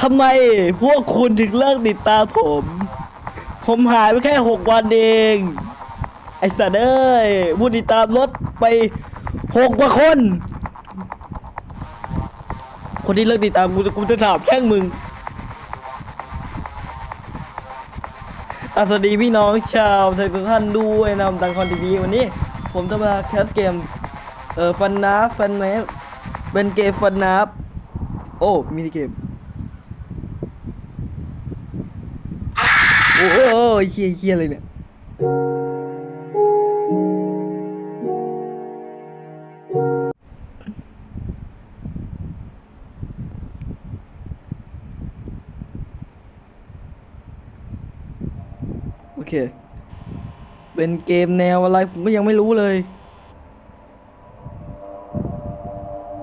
ทำไมพวกคุณถึงเลิกติดตามผม ผมหายไปแค่หกวันเอง ไอ้สัตว์เอ้ยผู้ติดตามลดไปหกกว่าคน คนที่เลิกติดตามกูจะกูจะถามแช่งมึงอะสวัสดีพี่น้องชาวไทยทุกท่านด้วยนำตังคอนทีวีวันนี้ ผมจะมาแคสเกม เอ่อฟันนาฟันแมเป็นเกมฟันนาโอ้มินิเกม โอ้โหเฮียเฮียอะไรเนี่ยโอเค เป็นเกมแนวอะไร ผมก็ยังไม่รู้เลย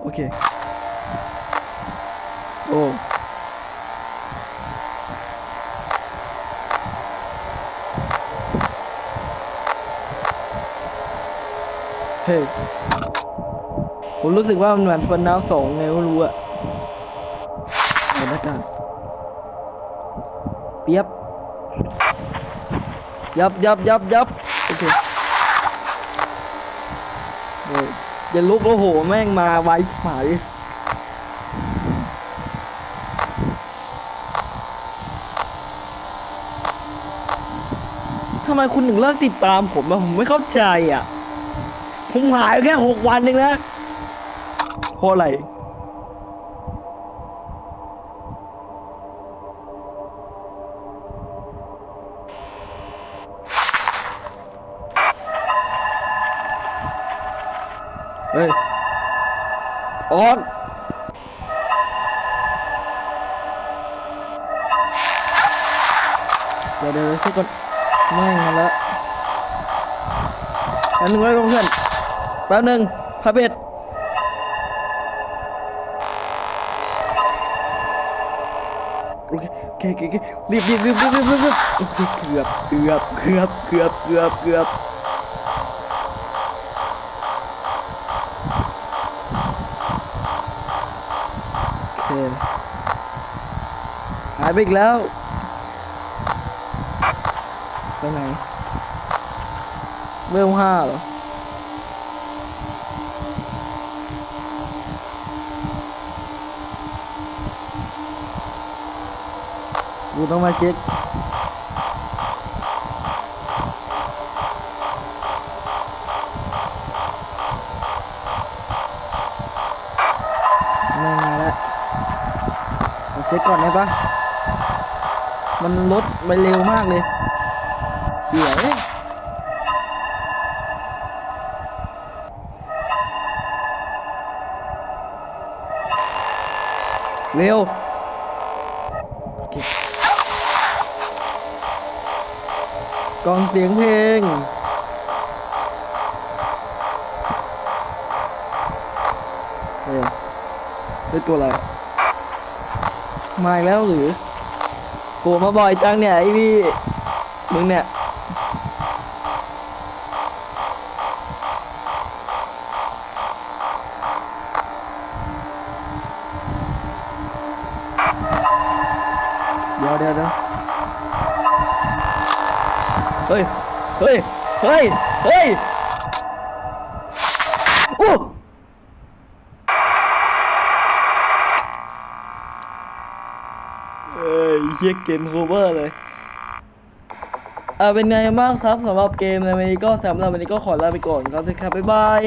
โอเค โอ้ เฮ้ยผมรู้สึกว่ามันเหมือนฟันน้ำสองไงก็รู้อะบรรยากาศเปียบยับยับยับยับโอเคเฮ้ยอย่าลุกแล้วโห แม่งมาไวหมายทำไมคุณถึงเลิกติดตามผมอะผมไม่เข้าใจอะ ผมหายแค่หกวันเองนะเพราะอะไรเฮ้ย ออกเดี๋ยวเดี๋ยวเช็คก่อนไม่แล้วแป๊บนึงไว้เพื่อน แป๊บหนึ่งพระเบ็ดโอเคโอเคโอเครีบรีบรีบรีบรีบรีบโอเคเกือบเกือบเกือบเกือบเกือบเกือบโอเคหายไปอีกแล้วไปไหนเวลห้าเหรอ กูต้องมาเช็คไม่มาแล้วมาเช็คก่อนได้ปะมันลดไปเร็วมากเลยเขียวเร็วโอเค กองเสียงเพลงเฮ้ยได้ตัวอะไร มาแล้วหรือโกมาบ่อยจังเนี่ยไอ้พี่ มึงเนี่ยเดี๋ยวเดี๋ยวเดี๋ยว เฮ้ย เฮ้ย เฮ้ย เฮ้ยโอ้เฮ้ยเฮียเกมโคเวอร์เลยอ่าเป็นไงบ้างครับสำหรับเกมในวันนี้ก็สำหรับวันนี้ก็ขอลาไปก่อนครับทุกครับบ๊ายบาย